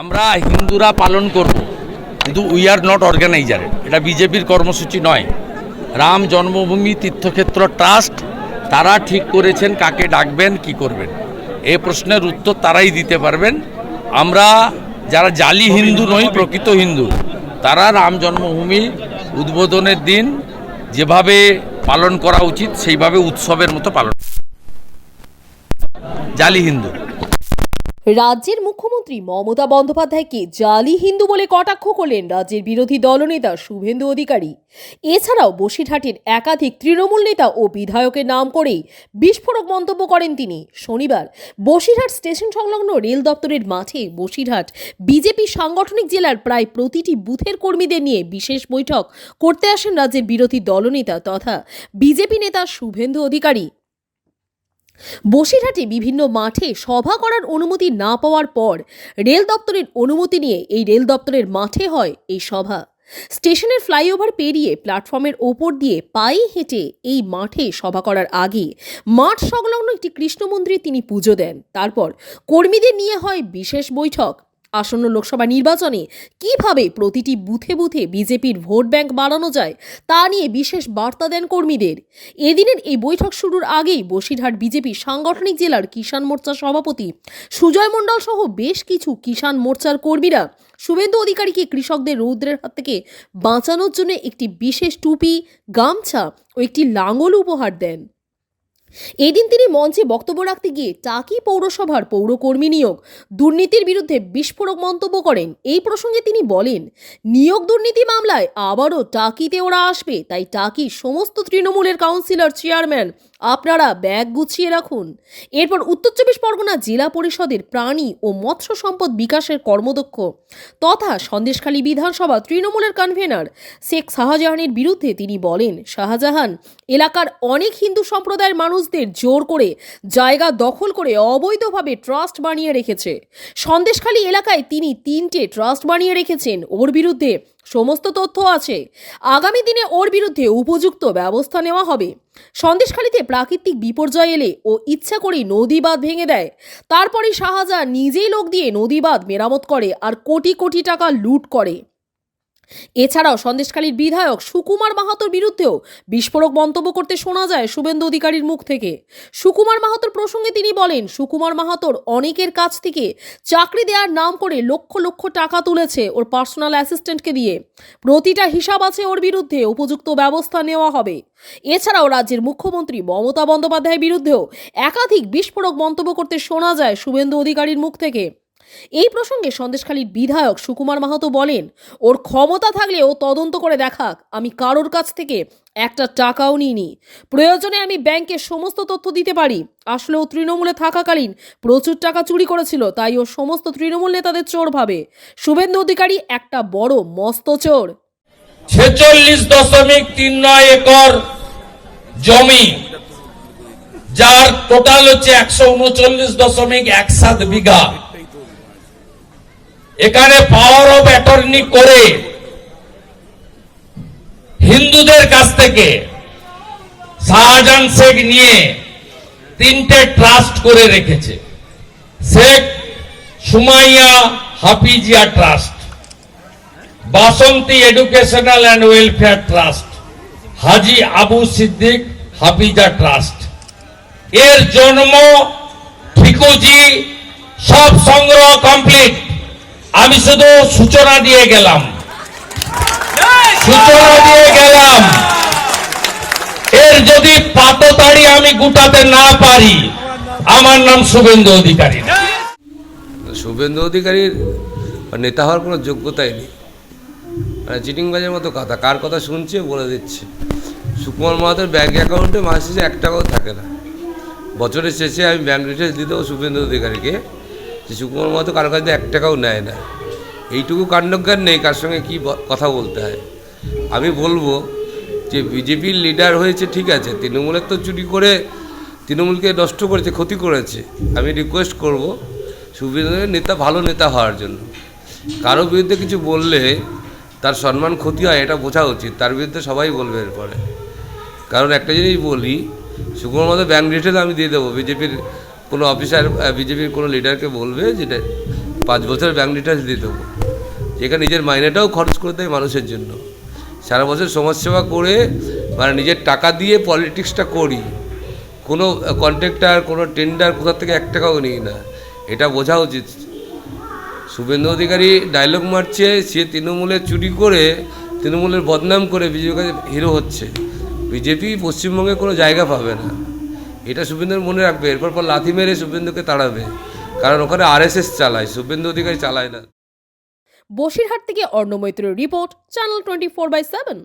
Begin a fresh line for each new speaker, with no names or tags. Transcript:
আমরা হিন্দুরা পালন করব। কিন্তু উই আর নট অর্গানাইজার এটা বিজেপির কর্মসূচি নয়। রাম জন্মভূমি তীর্থক্ষেত্র ট্রাস্ট, তারা ঠিক করেছেন কাকে ডাকবেন, কি করবেন। এ প্রশ্নের উত্তর তারাই দিতে পারবেন। আমরা যারা জালি হিন্দু নই, প্রকৃত হিন্দু, তারা রাম জন্মভূমি উদ্বোধনের দিন যেভাবে পালন করা উচিত, সেইভাবে উৎসবের মতো পালন জালি হিন্দু।
রাজ্যের মুখ্যমন্ত্রী মমতা বন্দ্যোপাধ্যায়কে জালি হিন্দু বলে কটাক্ষ করলেন রাজ্যের বিরোধী দলনেতা শুভেন্দু অধিকারী। এছাড়াও বসিরহাটের একাধিক তৃণমূল নেতা ও বিধায়কের নাম করেই বিস্ফোরক মন্তব্য করেন তিনি। শনিবার বসিরহাট স্টেশন সংলগ্ন রেল দপ্তরের মাঠে বসিরহাট বিজেপি সাংগঠনিক জেলার প্রায় প্রতিটি বুথের কর্মীদের নিয়ে বিশেষ বৈঠক করতে আসেন রাজ্যের বিরোধী দলনেতা তথা বিজেপি নেতা শুভেন্দু অধিকারী। বসিরহাটে বিভিন্ন মাঠে সভা করার অনুমতি না পাওয়ার পর রেল দপ্তরের অনুমতি নিয়ে এই রেল দপ্তরের মাঠে হয় এই সভা। স্টেশনের ফ্লাইওভার পেরিয়ে প্ল্যাটফর্মের ওপর দিয়ে পায়ে হেঁটে এই মাঠে সভা করার আগে মাঠ সংলগ্ন একটি কৃষ্ণ মন্দিরে তিনি পুজো দেন। তারপর কর্মীদের নিয়ে হয় বিশেষ বৈঠক। আসন্ন লোকসভা নির্বাচনে কীভাবে প্রতিটি বুথে বুথে বিজেপির ভোট ব্যাংক বাড়ানো যায়, তা নিয়ে বিশেষ বার্তা দেন কর্মীদের। এদিনের এই বৈঠক শুরুর আগেই বসিরহাট বিজেপি সাংগঠনিক জেলার কিষাণ মোর্চার সভাপতি সুজয় মণ্ডল সহ বেশ কিছু কিষাণ মোর্চার কর্মীরা শুভেন্দু অধিকারীকে কৃষকদের রৌদ্রের হাত থেকে বাঁচানোর জন্য একটি বিশেষ টুপি, গামছা ও একটি লাঙল উপহার দেন। এদিন তিনি মঞ্চে বক্তব্য রাখতে গিয়ে টাকি পৌরসভার পৌরকর্মী নিয়োগ, দুর্নীতির বিরুদ্ধে বিস্ফোরক মন্তব্য করেন। এই প্রসঙ্গে তিনি বলেন, নিয়োগ দুর্নীতি মামলায় আবারও টাকিতে ওরা আসবে, তাই টাকি সমস্ত তৃণমূলের কাউন্সিলর, চেয়ারম্যান আপনারা ব্যাগ গুছিয়ে রাখুন। এরপর উত্তর চব্বিশ পরগনা জেলা পরিষদের প্রাণী ও মৎস্য সম্পদ বিকাশের কর্মদক্ষ তথা সন্দেশখালী বিধানসভা তৃণমূলের কনভেনার শেখ শাহজাহানের বিরুদ্ধে তিনি বলেন, শাহজাহান, এলাকার অনেক হিন্দু সম্প্রদায়ের মানুষদের জোর করে জায়গা দখল করে অবৈধভাবে ট্রাস্ট বানিয়ে রেখেছে। সন্দেশখালী এলাকায় তিনি তিনটে ট্রাস্ট বানিয়ে রেখেছেন। ওর বিরুদ্ধে সমস্ত তথ্য আছে। আগামী দিনে ওর বিরুদ্ধে উপযুক্ত ব্যবস্থা নেওয়া হবে। সন্দেশখালিতে প্রাকৃতিক বিপর্যয় এলে ও ইচ্ছা করে নদী বাঁধ ভেঙে দেয়। তারপরে শাহজাহান নিজেই লোক দিয়ে নদী বাঁধ মেরামত করে আর কোটি কোটি টাকা লুট করে। এছাড়াও সন্দেশখালীর বিধায়ক সুকুমার মাহাতোর বিরুদ্ধেও বিস্ফোরক মন্তব্য করতে শোনা যায় শুভেন্দু অধিকারীর মুখ থেকে। সুকুমার মাহাতোর প্রসঙ্গে তিনি বলেন, সুকুমার মাহাতোর অনেকের কাছ থেকে চাকরি দেওয়ার নাম করে লক্ষ লক্ষ টাকা তুলেছে ওর পার্সোনাল অ্যাসিস্ট্যান্টকে দিয়ে। প্রতিটা হিসাব আছে ওর বিরুদ্ধে, উপযুক্ত ব্যবস্থা নেওয়া হবে। এছাড়াও রাজ্যের মুখ্যমন্ত্রী মমতা বন্দ্যোপাধ্যায়ের বিরুদ্ধেও একাধিক বিস্ফোরক মন্তব্য করতে শোনা যায় শুভেন্দু অধিকারীর মুখ থেকে। এই প্রসঙ্গে সন্দেশখালীর বিধায়ক সুকুমার মাহাতো বলেন, ওর ক্ষমতা থাকলে ও তদন্ত করে দেখাক, আমি কারোর কাছ থেকে একটা টাকাও নিইনি। প্রয়োজনে আমি ব্যাংকে সমস্ত তথ্য দিতে পারি। আসলে ও তৃণমূলে থাকাকালীন প্রচুর টাকা চুরি করেছিল, তাই ও সমস্ত তৃণমূল নেতাদের চোর ভাবে। শুভেন্দু অধিকারী একটা বড় মস্ত চোর।
ছেচল্লিশ দশমিক তিন নয় একর জমি, যার টোটাল হচ্ছে একশো উনচল্লিশ দশমিক এক সাত বিঘা। এখানে পাওয়ার অফ অ্যাটর্নি করে হিন্দুদের কাছ থেকে শাহজাহান শেখ নিয়ে তিনটে ট্রাস্ট করে রেখেছে। Sheikh Sumaiya Hafizia trust Basanti educational and welfare trust Haji Abu Siddique Hafiza trust এর জন্ম ঠিকুজি সব সংগ্রহ কমপ্লিট আমি শুধু সূচনা দিয়ে গেলাম। সূচনা দিয়ে গেলাম। এর যদি পাততাড়ি আমি গুটাতে না পারি, আমার নাম শুভেন্দু অধিকারী।
শুভেন্দু অধিকারীর নেতা হওয়ার কোনো যোগ্যতাই নেই। মানে চিটিংবাজের মতো কথা, কার কথা শুনছে বলে দিচ্ছে। সুকুমার মাহাতের ব্যাঙ্ক অ্যাকাউন্টে মাস এক টাকাও থাকে না। বছরের শেষে আমি ব্যাঙ্ক ডিটেলস দেবো শুভেন্দু অধিকারীকে। যে সুকুমার মাহাতো কারও কাছে এক টাকাও নেয় না। এইটুকু কাণ্ডজ্ঞান নেই, কার সঙ্গে কী কথা বলতে হয়। আমি বলব যে বিজেপির লিডার হয়েছে, ঠিক আছে, তৃণমূলের তো চুরি করে তৃণমূলকে নষ্ট করেছে, ক্ষতি করেছে। আমি রিকোয়েস্ট করব সুবিধার নেতা, ভালো নেতা হওয়ার জন্য। কারও বিরুদ্ধে কিছু বললে তার সম্মান ক্ষতি হয়, এটা বোঝা উচিত। তার বিরুদ্ধে সবাই বলবে এরপরে। কারণ একটা জিনিস বলি সুকুমার মতো ব্যাংক ডিটেল আমি দিয়ে দেবো, বিজেপির কোনো অফিসার বিজেপির কোনো লিডারকে বলবে যেটা পাঁচ বছরের ব্যাংক ডিটেলস দিয়ে দেবো। যেখানে নিজের মাইনেটাও খরচ করে দেয় মানুষের জন্য। সারা বছর সমাজসেবা করে মানে নিজের টাকা দিয়ে পলিটিক্সটা করি। কোনো কন্ট্রাক্টার কোনো টেন্ডার কোথা থেকে এক টাকাও নিই না। এটা বোঝা উচিত। শুভেন্দু অধিকারী ডায়লগ মারছে, সে তৃণমূলের চুরি করে, তৃণমূলের বদনাম করে বিজেপির কাছে হিরো হচ্ছে। বিজেপি পশ্চিমবঙ্গে কোনো জায়গা পাবে না। এটা শুভেন্দুর মনে রাখবে, এরপর পর লাথি মেরে শুভেন্দুকে তাড়াবে। কারণ ওখানে আরএসএস চালায়, শুভেন্দু অধিকারী চালায় না।
বসিরহাট থেকে অর্ণমৈত্রের report channel twenty four by seven